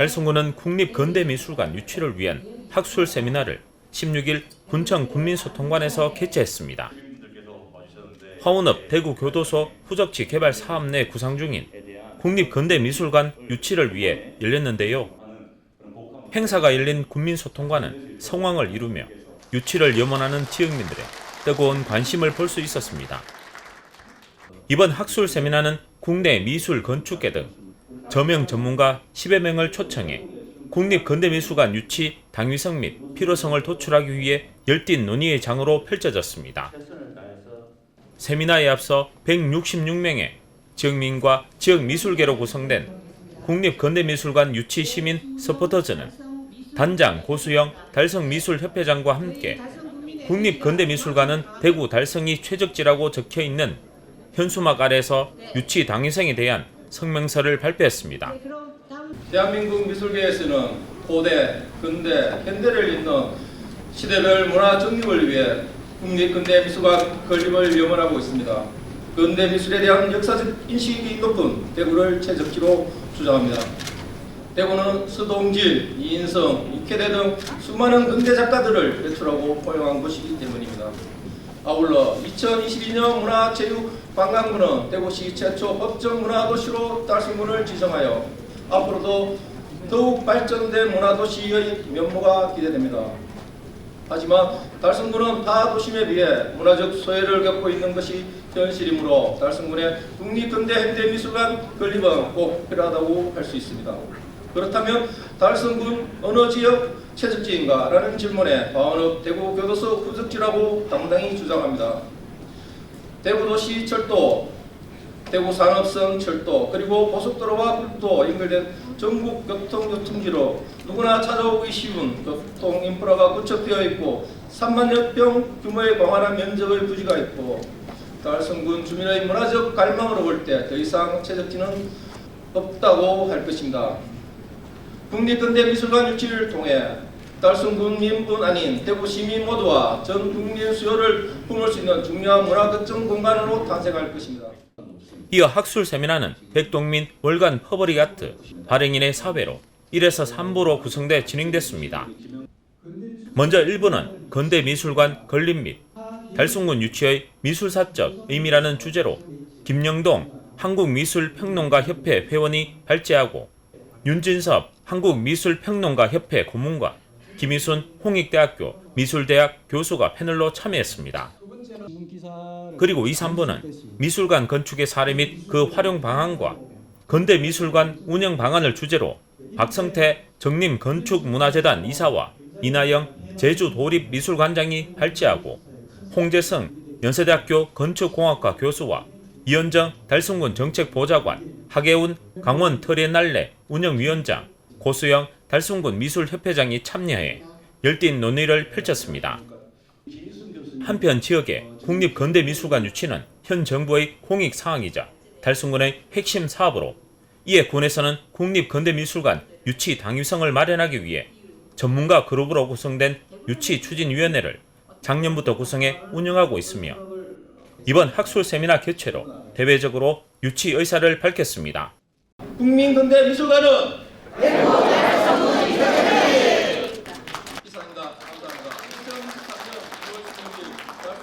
달성군은 국립근대미술관 유치를 위한 학술 세미나를 16일 군청 군민소통관에서 개최했습니다. 화운업 대구교도소 후적지 개발 사업 내 구상 중인 국립근대미술관 유치를 위해 열렸는데요. 행사가 열린 군민소통관은 성황을 이루며 유치를 염원하는 지역민들의 뜨거운 관심을 볼 수 있었습니다. 이번 학술 세미나는 국내 미술 건축계 등 저명 전문가 10여 명을 초청해 국립근대미술관 유치 당위성 및 필요성을 도출하기 위해 열띤 논의의 장으로 펼쳐졌습니다. 세미나에 앞서 166명의 지역민과 지역 미술계로 구성된 국립근대미술관 유치 시민 서포터즈는 단장 고수영 달성미술협회장과 함께 국립근대미술관은 대구 달성이 최적지라고 적혀 있는 현수막 아래서 유치 당위성에 대한 성명서를 발표했습니다. 대한민국 미술계에서는 고대, 근대, 현대를 잇는 시대별 문화 정립을 위해 국립근대 미술관 건립을 염원하고 있습니다. 근대 미술에 대한 역사적 인식이 높은 대구를 최적지로 주장합니다. 대구는 서동질, 이인성, 이쾌대 등 수많은 근대 작가들을 배출하고 포용한 곳이기 때문입니다. 아울러 2022년 문화체육 관광부는 대구시 최초 법정 문화도시로 달성군을 지정하여 앞으로도 더욱 발전된 문화도시의 면모가 기대됩니다. 하지만 달성군은 타 도심에 비해 문화적 소외를 겪고 있는 것이 현실이므로 달성군의 국립근대현대미술관 건립은 꼭 필요하다고 할 수 있습니다. 그렇다면 달성군 어느 지역 최적지인가? 라는 질문에 화원읍 대구교도소 구적지라고 당당히 주장합니다. 대구도시 철도, 대구 산업성 철도, 그리고 고속도로와 국도 연결된 전국 교통교통지로 누구나 찾아오기 쉬운 교통 인프라가 구축되어 있고 3만여 평 규모의 광활한 면적의 부지가 있고 달성군 주민의 문화적 갈망으로 볼 때 더 이상 최적지는 없다고 할 것입니다. 국립근대미술관 유치를 통해 달성군민뿐 아닌 대구 시민 모두와 전 국민 수요를 품을 수 있는 중요한 문화 거점 공간으로 탄생할 것입니다. 이어 학술 세미나는 백동민 월간 퍼버리 아트 발행인의 사회로 1에서 3부로 구성돼 진행됐습니다. 먼저 1부는 근대미술관 건립 및 달성군 유치의 미술사적 의미라는 주제로 김영동 한국미술평론가협회 회원이 발제하고 윤진섭 한국미술평론가협회 고문과 김희순 홍익대학교 미술대학 교수가 패널로 참여했습니다. 그리고 2, 3부는 미술관 건축의 사례 및 그 활용 방안과 근대 미술관 운영 방안을 주제로 박성태 정림건축문화재단 이사와 이나영 제주도립미술관장이 발제하고 홍재성 연세대학교 건축공학과 교수와 이현정 달성군 정책보좌관, 하계운 강원 터리날레 운영위원장, 고수영 달성군 미술협회장이 참여해 열띤 논의를 펼쳤습니다. 한편 지역의 국립근대미술관 유치는 현 정부의 공익 사항이자 달성군의 핵심 사업으로 이에 군에서는 국립근대미술관 유치 당위성을 마련하기 위해 전문가 그룹으로 구성된 유치 추진위원회를 작년부터 구성해 운영하고 있으며 이번 학술 세미나 개최로 대외적으로 유치 의사를 밝혔습니다. 국민근대미술관은 Remover essa multidão.